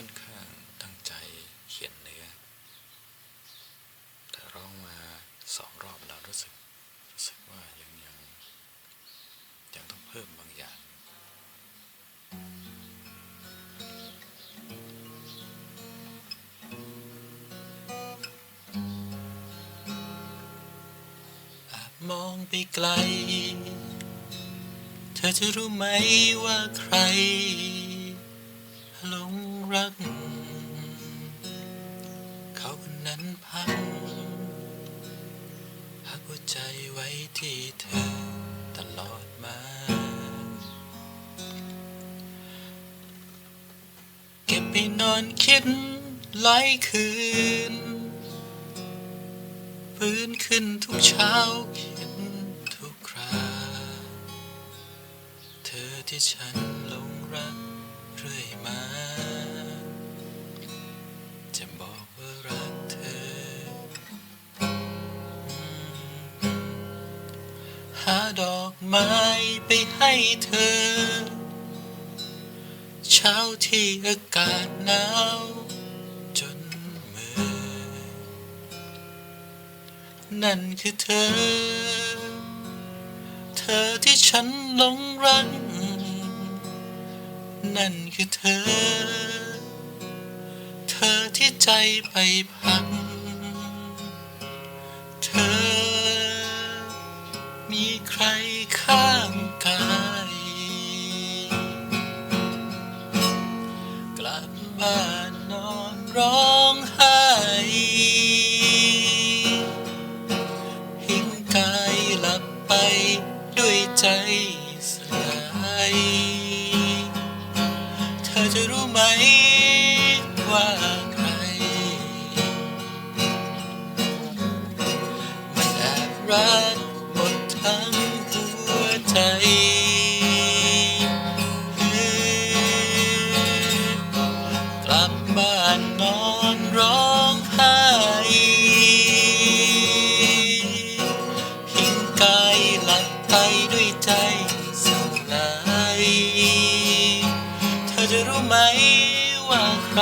ค่อนข้างตั้งใจเขียนเนื้อ แต่ร้องมาสองรอบแล้วรู้สึก รู้สึกว่ายังยังยังต้องเพิ่มบางอย่างมองไปไกล เธอจะรู้ไหมว่าใคร พังพักหัวใจไว้ที่เธอตลอดมา เก็บไปนอนคิดหลายคืน ฟื้นขึ้นทุกเช้าคิดทุกครา เธอที่ฉันหลงรักเรื่อยมา หาดอกไม้ไปให้เธอ เช้าที่อากาศหนาวจนเมื่อนั่นคือเธอ เธอที่ฉันหลงรัก นั่นคือเธอ เธอที่ใจไปพัก มีใครข้างกายกลับบ้านนอนร้องไห้หิ้งกายหลับไปด้วยใจสลาย เธอจะรู้ไหม ด้วยใจสลายเธอจะรู้ไหมว่าใคร